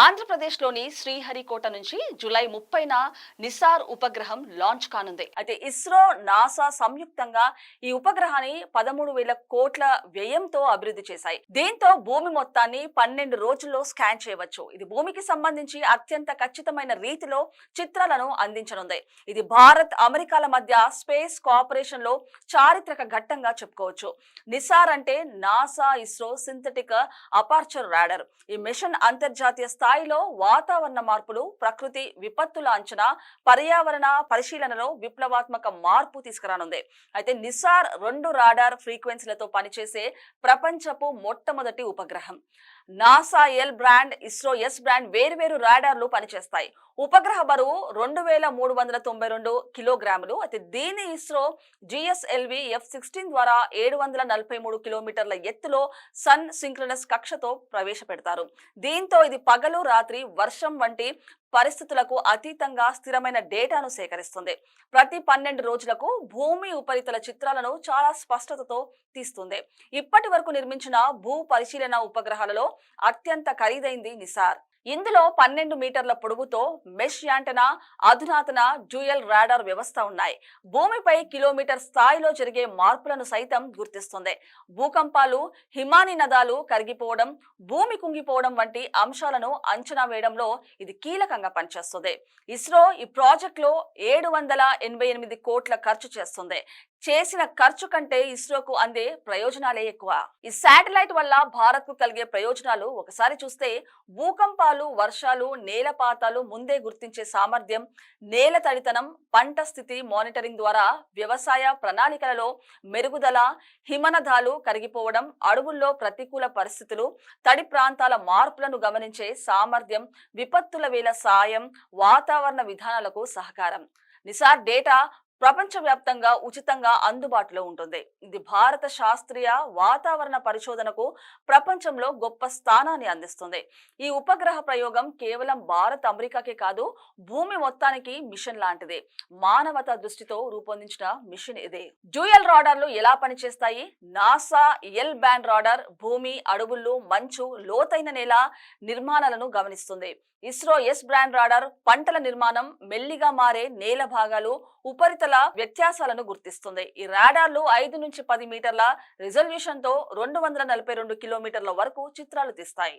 ఆంధ్రప్రదేశ్లోని శ్రీహరికోట నుంచి జూలై ముప్పైన నిసార్ ఉపగ్రహం లాంచ్ కానుంది. అయితే ఇస్రో నాసా సంయుక్తంగా ఈ ఉపగ్రహాన్ని పదమూడు వేల కోట్ల వ్యయంతో అభివృద్ధి చేశాయి. దీంతో భూమి మొత్తాన్ని పన్నెండు రోజుల్లో స్కాన్ చేయవచ్చు. ఇది భూమికి సంబంధించి అత్యంత ఖచ్చితమైన రీతిలో చిత్రాలను అందించనుంది. ఇది భారత్ అమెరికాల మధ్య స్పేస్ కోఆపరేషన్లో చారిత్రక ఘట్టంగా చెప్పుకోవచ్చు. నిసార్ అంటే NASA ISRO synthetic aperture radar. ఈ మిషన్ అంతర్జాతీయ స్థాయిలో వాతావరణ మార్పులు ప్రకృతి విపత్తుల అంచనా పర్యావరణ పరిశీలనలో విప్లవాత్మక మార్పు తీసుకురానుంది. అయితే నిసార్ రెండు రాడార్ ఫ్రీక్వెన్సీలతో పనిచేసే ప్రపంచపు మొట్టమొదటి ఉపగ్రహం. NASA L band ISRO S band వేరువేరు రాడార్లు పనిచేస్తాయి. ఉపగ్రహ బరువు రెండు వేల మూడు వందల తొంభై రెండు కిలోగ్రాములు. అయితే దీని ఇస్రో జిఎస్ఎల్వి ఎఫ్ సిక్స్టీన్ ద్వారా ఏడు వందల నలభై మూడు కిలోమీటర్ల ఎత్తులో సన్ సింక్రనస్ కక్షతో ప్రవేశపెడతారు. దీంతో ఇది పగలు రాత్రి వర్షం వంటి పరిస్థితులకు అతీతంగా స్థిరమైన డేటాను సేకరిస్తుంది. ప్రతి పన్నెండు రోజులకు భూమి ఉపరితల చిత్రాలను చాలా స్పష్టతతో తీస్తుంది. ఇప్పటి వరకు నిర్మించిన భూ పరిశీలన ఉపగ్రహాలలో అత్యంత ఖరీదైంది నిసార్. ఇందులో పన్నెండు మీటర్ల పొడవుతో మెష్ యాంటనా అధునాతన డ్యూయల్ రాడార్ వ్యవస్థ ఉన్నాయి. భూమిపై కిలోమీటర్ స్థాయిలో జరిగే మార్పులను సైతం గుర్తిస్తుంది. భూకంపాలు హిమాని నదాలు కరిగిపోవడం భూమి కుంగిపోవడం వంటి అంశాలను అంచనా వేయడంలో ఇది కీలకంగా పనిచేస్తుంది. ఇస్రో ఈ ప్రాజెక్టులో ఏడు వందల ఎనభై ఎనిమిది కోట్ల ఖర్చు చేస్తుంది. చేసిన ఖర్చు కంటే ఇస్రోకు అందే ప్రయోజనాలే ఎక్కువ. ఈ శాటిలైట్ వల్ల భారత్కు కలిగే ప్రయోజనాలు ఒకసారి చూస్తే భూకంపాలు వర్షాలు నేలపాతాలు ముందే గుర్తించే సామర్థ్యం నేల తడితనం పంట స్థితి మానిటరింగ్ ద్వారా వ్యవసాయ ప్రణాళికలలో మెరుగుదల హిమనదాలు కరిగిపోవడం అడవుల్లో ప్రతికూల పరిస్థితులు తడి ప్రాంతాల మార్పులను గమనించే సామర్థ్యం విపత్తుల వేళ సాయం వాతావరణ విధానాలకు సహకారం. నిసార్ డేటా ప్రపంచవ్యాప్తంగా ఉచితంగా అందుబాటులో ఉంటుంది. ఇది భారత శాస్త్రీయ వాతావరణ పరిశోధనకు ప్రపంచంలో గొప్ప స్థానాన్ని అందిస్తుంది. ఈ ఉపగ్రహ ప్రయోగం కేవలం భారత్ అమెరికాకే కాదు భూమి మొత్తానికి మిషన్ లాంటిది. మానవత దృష్టితో రూపొందించిన మిషన్ ఇదే. డ్యూయల్ రాడార్లు ఎలా పనిచేస్తాయి? నాసా ఎల్ బ్యాండ్ రాడార్ భూమి అడవుల్లో మంచు లోతైన నేల నిర్మాణాలను గమనిస్తుంది. ఇస్రో ఎస్ బ్రాండ్ రాడార్ పంటల నిర్మాణం మెల్లిగా మారే నేల భాగాలు ఉపరితల వ్యత్యాసాలను గుర్తిస్తుంది. ఈ రాడార్లు ఐదు నుంచి పది మీటర్ల రిజల్యూషన్తో రెండు వందల నలభై రెండు కిలోమీటర్ల వరకు చిత్రాలు తీస్తాయి.